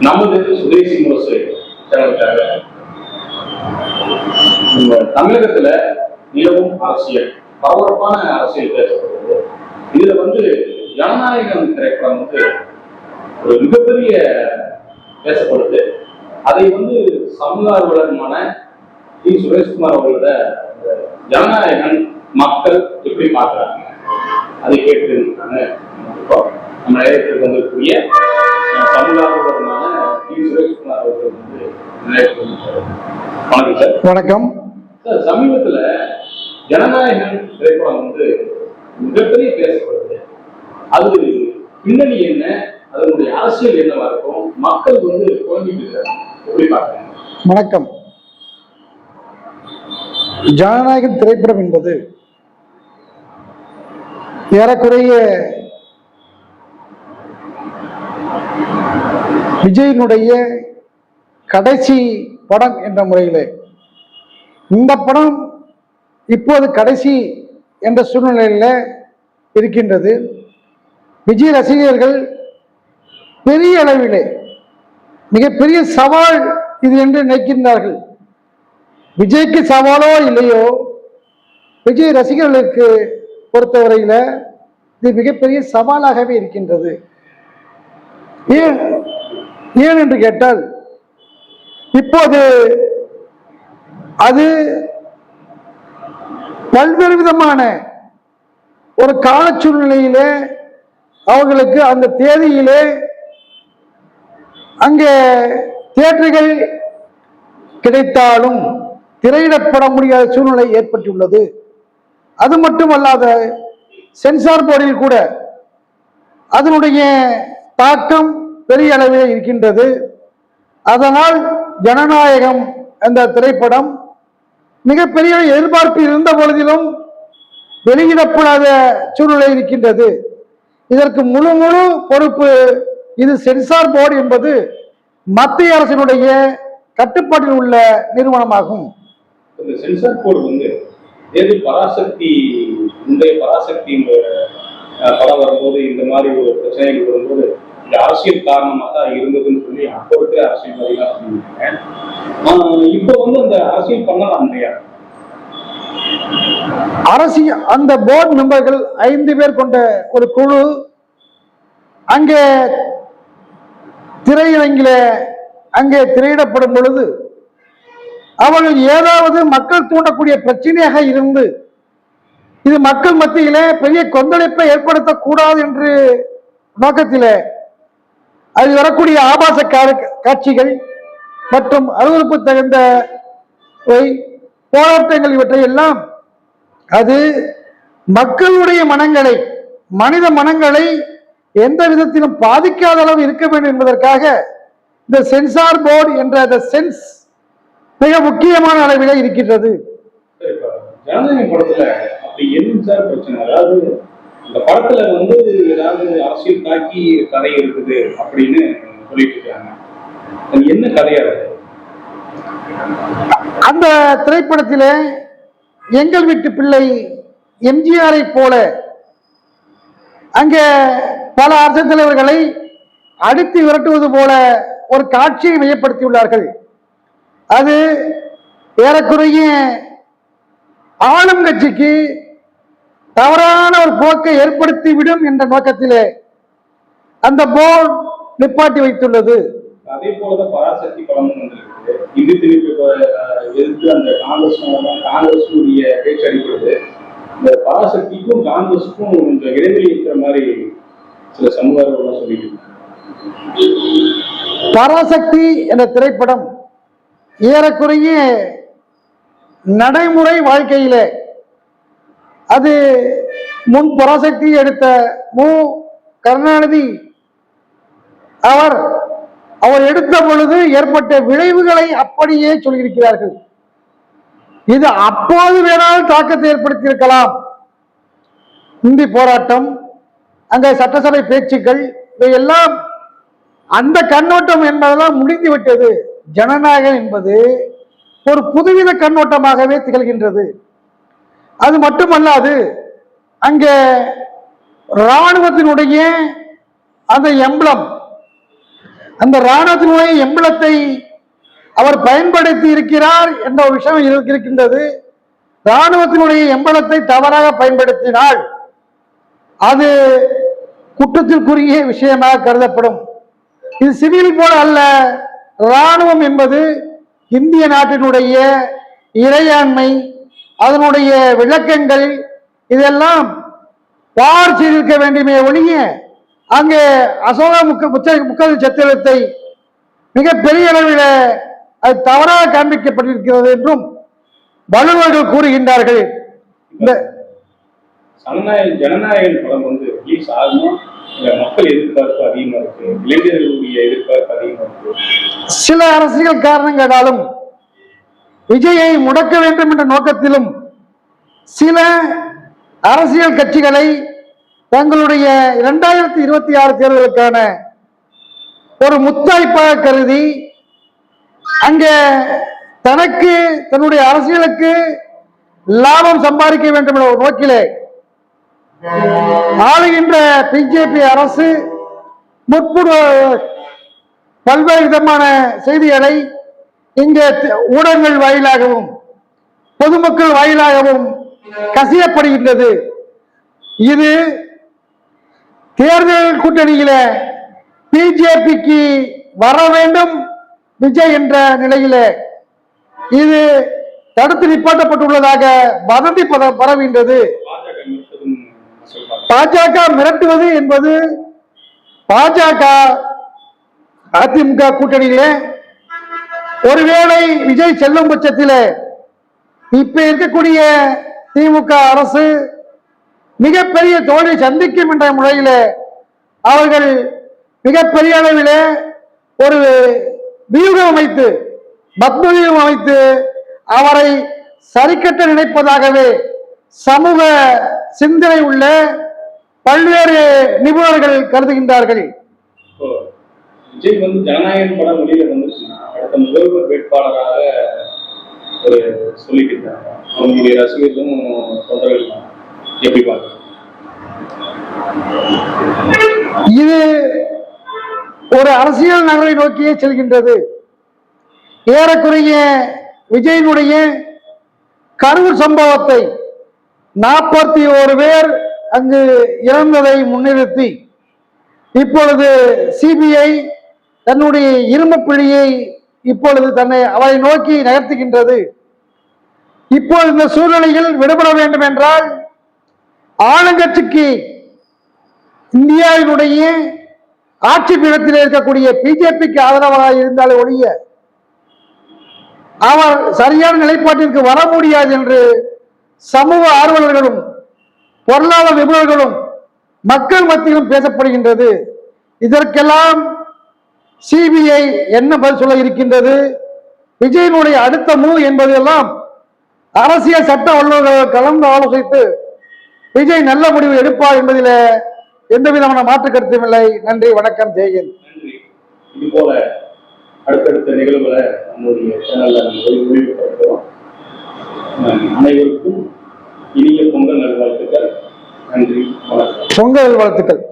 நமது சுதேசி முரசு சேனலுக்காக தமிழகத்துல நிலவும் அரசியல் பரபரப்பான அரசியல் பேசப்படுவது இதுல வந்து ஜனநாயகம் திரைப்படம் வந்து ஒரு மிகப்பெரிய பேசப்படுது. அதை வந்து சமூக ஆர்வலருமான டி. சுரேஷ்குமார் அவர்களோட இந்த ஜனநாயகன் மக்கள் எப்படி பார்க்கறாங்க? அதை கேட்டு நம்ம நேரத்தில் வந்திருக்கக்கூடிய அஹ், சமூக ஆர்வலருமான வணக்கம். சமீபத்துல ஜனநாயகன் திரைப்படம் வந்து மிகப்பெரிய பேசப்படுது. அது பின்னணி என்ன? அதனுடைய அரசியல் என்னவா இருக்கும்? மக்கள் வந்து குழம்பிட்டு வணக்கம். ஜனநாயகன் திரைப்படம் என்பது ஏறக்குறைய விஜயனுடைய கடைசி படம் என்ற முறையிலே. இந்த படம் இப்போது கடைசி என்ற சூழ்நிலையில் இருக்கின்றது. விஜய் ரசிகர்கள் பெரிய அளவிலே மிகப்பெரிய சவால் இது என்று நினைக்கின்றார்கள். விஜய்க்கு சவாலோ இல்லையோ விஜய் ரசிகர்களுக்கு பொறுத்தவரையில் இது மிகப்பெரிய சவாலாகவே இருக்கின்றது. ஏன் ஏன் என்று கேட்டால் இப்போது அது பல்வேறு விதமான ஒரு கால சூழ்நிலையிலே அவர்களுக்கு அந்த தேதியிலே அங்கே தேட்டர்கள் கிடைத்தாலும் திரையிடப்பட முடியாத சூழ்நிலை ஏற்பட்டுள்ளது. அது மட்டுமல்லாத சென்சார் போர்டில் கூட அதனுடைய தாக்கம் பெரிய அளவில் இருக்கின்றது. அதனால் ஜனநாயகம் என்ற திரைப்படம் மிகப்பெரிய எதிர்பார்ப்பு இருந்த பொழுதிலும் வெளியிடப்படாத சூழ்நிலை இருக்கின்றது. இதற்கு முழு முழு பொறுப்பு இது சென்சார் போர்டு என்பது மத்திய அரசினுடைய கட்டுப்பாட்டில் உள்ள நிறுவனமாகும். சென்சார் போர்டு வந்து ஏது பராசக்தி முந்தைய பராசக்தி இந்த படம் வரும்போது இந்த மாதிரி ஒரு பிரச்சனைகள் வரும்போது இந்த அரசியல் காரணமாக தான் இருந்ததுன்னு சொல்லி அப்போ இருக்கிற அரசியல்வாதிகளாக சொல்லியிருக்காங்க. இப்போ வந்து அந்த அரசியல் பண்ணலாம் இல்லையா? அரசியல் அந்த போர்டு மெம்பர்கள் ஐந்து பேர் கொண்ட ஒரு குழு அங்கே திரையரங்கில அங்கே திரையிடப்படும் பொழுது அவர்கள் ஏதாவது மக்கள் தூண்டக்கூடிய பிரச்சனையாக இருந்து இது மக்கள் மத்தியிலே பெரிய கொந்தளிப்பை ஏற்படுத்தக்கூடாது என்று நோக்கத்திலே அது வரக்கூடிய ஆபாச காட்சிகள் மற்றும் அருவறுப்பு தகுந்த போராட்டங்கள் இவற்றை எல்லாம் அது மக்களுடைய மனங்களை மனித மனங்களை எந்த விதத்திலும் பாதிக்காத அளவு இருக்க வேண்டும் என்பதற்காக இந்த சென்சார் போர்டு என்ற அந்த சென்ஸ் மிக முக்கியமான அளவிலே இருக்கின்றது. படத்துல அப்படி என்ன சார் பிரச்சனை அதாவது இந்த படத்துல வந்து ஏதாவது அரசியல் தாக்கி கதை இருக்குது அப்படின்னு சொல்லிட்டு இருக்காங்க. அது என்ன கதையா இருக்கு அந்த திரைப்படத்திலே எங்கள் வீட்டு பிள்ளை எம்ஜிஆரை போல அங்கே பல அரசு தலைவர்களை அடித்து விரட்டுவது போல ஒரு காட்சியை மையப்படுத்தியுள்ளார்கள். அது ஏறக்குறைய ஆளும் கட்சிக்கு தவறான ஒரு போக்கை ஏற்படுத்திவிடும் என்ற நோக்கத்திலே அந்த போர்டு நிப்பாட்டி வைத்துள்ளது. அதே போலதான் பராசக்தி திருப்பி இப்ப, அஹ், எதிர்த்து அந்த காங்கிரஸ் காங்கிரஸுடைய பேச்சு அடிப்படுது இந்த பராசக்திக்கும் காங்கிரஸுக்கும் இந்த இடைவெளி இருக்கிற மாதிரி சில சமுதாயங்கள்லாம் சொல்லிட்டு பராசக்தி என்ற திரைப்படம் ஏறக்குறைய நடைமுறை வாழ்க்கையிலே அது முன் பராசக்தி எடுத்த மு. கருணாநிதி அவர் அவர் எடுத்த பொழுது ஏற்பட்ட விளைவுகளை அப்படியே சொல்லியிருக்கிறார்கள். இது அப்போது வேணாலும் தாக்கத்தை ஏற்படுத்தியிருக்கலாம். இந்தி போராட்டம் அங்க சட்டசபை பேச்சுக்கள் இவையெல்லாம் அந்த கண்ணோட்டம் என்பதெல்லாம் முடிந்து விட்டது ஜனநாயகம் என்பது ஒரு புதுவித கண்ணோட்டமாகவே திகழ்கின்றது. அது மட்டுமல்லாது அங்கே இராணுவத்தினுடைய அந்த எம்பளம் அந்த இராணுவத்தினுடைய எம்பளத்தை அவர் பயன்படுத்தி இருக்கிறார் என்ற ஒரு விஷயம் இருக்கின்றது. ராணுவத்தினுடைய எம்பளத்தை தவறாக பயன்படுத்தினால் அது குற்றத்திற்குரிய விஷயமாக கருதப்படும். இது சிவில் போல அல்ல ராணுவம் என்பது இந்திய நாட்டினுடைய இறையாண்மை அதனுடைய விளக்கங்கள் இதெல்லாம் பார் செய்திருக்க வேண்டுமே ஒழிய அங்கே அசோக முக்க முச்ச முக்கல் சத்திரத்தை மிக பெரிய அளவில் அது தவறாக காண்பிக்கப்பட்டிருக்கிறது என்றும் வல்லுநர்கள் கூறுகின்றார்கள். இந்த ஜனநாயக படம் வந்து ரிலீஸ் ஆகுமா மக்கள் எதிர்பார்ப்பு அதிகமா இருக்கு இளைஞர்களுடைய எதிர்பார்ப்பு அதிகமா இருக்கு. சில அரசியல் காரணங்களாலும் விஜயை முடக்க வேண்டும் என்ற நோக்கத்திலும் சில அரசியல் கட்சிகளை தங்களுடைய இரண்டாயிரத்தி இருபத்தி ஆறு தேர்தலுக்கான ஒரு முத்தாய்ப்பாக கருதி அங்கே தனக்கு தன்னுடைய அரசியலுக்கு லாபம் சம்பாதிக்க வேண்டும் என்ற ஒரு நோக்கிலே ஆளுகின்ற பிஜேபி அரசு முற்புற பல்வேறு விதமான செய்திகளை இங்கே ஊடகங்கள் வாயிலாகவும் பொதுமக்கள் வாயிலாகவும் கசியப்படுகின்றது. இது தேர்தல் கூட்டணியில பிஜேபிக்கு வர வேண்டும் விஜய் என்ற நிலையில. இது தடுத்து நிப்பாட்டப்பட்டுள்ளதாக வதந்தி பர- பரவுகின்றது பாஜக மிரட்டுவது என்பது பாஜக அதிமுக கூட்டணியிலே ஒருவேளை விஜய் செல்லும் பட்சத்தில் இப்ப இருக்கக்கூடிய திமுக அரசு மிகப்பெரிய தோல்வி சந்திக்கும் என்ற முறையிலே அவர்கள் மிகப்பெரிய அளவிலே ஒரு வியூகம் அமைத்து பத்ம வியூகம் அமைத்து அவரை சரிக்கட்ட நினைப்பதாகவே சமூக சிந்தனை உள்ள பல்வேறு நிபுணர்கள் கருதுகின்றார்கள். விஜய் வந்து ஜனநாயகம் படம் வெளியில வந்துச்சுன்னா அடுத்த முதல்வர் வேட்பாளராக ஒரு சொல்லிட்டு இருக்காங்க அவங்களுடைய ரசிகர்களும் தொண்டர்களும் எப்படி பார்க்க இது ஒரு அரசியல் நகரை நோக்கியே செல்கின்றது. ஏறக்குறைய விஜயனுடைய கரூர் சம்பவத்தை நாற்பத்தி ஒரு பேர் அங்கு இறந்ததை முன்னிறுத்தி இப்பொழுது சிபிஐ தன்னுடைய இரும்பு பிழியை இப்பொழுது தன்னை அவரை நோக்கி நகர்த்துகின்றது. இப்பொழுது இந்த சூழ்நிலையில் விடுபட வேண்டும் என்றால் ஆளுங்கட்சிக்கு இந்தியாவினுடைய ஆட்சி பீடத்தில் இருக்கக்கூடிய பிஜேபிக்கு ஆதரவாக இருந்தாலே ஒழிய அவர் சரியான நிலைப்பாட்டிற்கு வர முடியாது என்று சமூக ஆர்வலர்களும் பொருளாதார நிபுணர்களும் மக்கள் மத்தியிலும் பேசப்படுகின்றது. இதற்கெல்லாம் சிபிஐ என்ன பதில் சொல்ல இருக்கின்றது? விஜயனுடைய அடுத்த மூவ் என்பதெல்லாம் அரசியல் சட்ட வல்லுநர்கள் கலந்து ஆலோசித்து விஜய் நல்ல முடிவு எடுப்பார் என்பதில் எந்த விதமான மாற்று கருத்தும் இல்லை. நன்றி வணக்கம் ஜெயன் இது போல அடுத்தடுத்த நிகழ்வுகளை நம்முடைய சேனல்ல ஒளிபரப்புகிறோம் அனைவருக்கும் இனிய பொங்கல் நல்வாழ்த்துக்கள். நன்றி வணக்கம். பொங்கல் வாழ்த்துக்கள்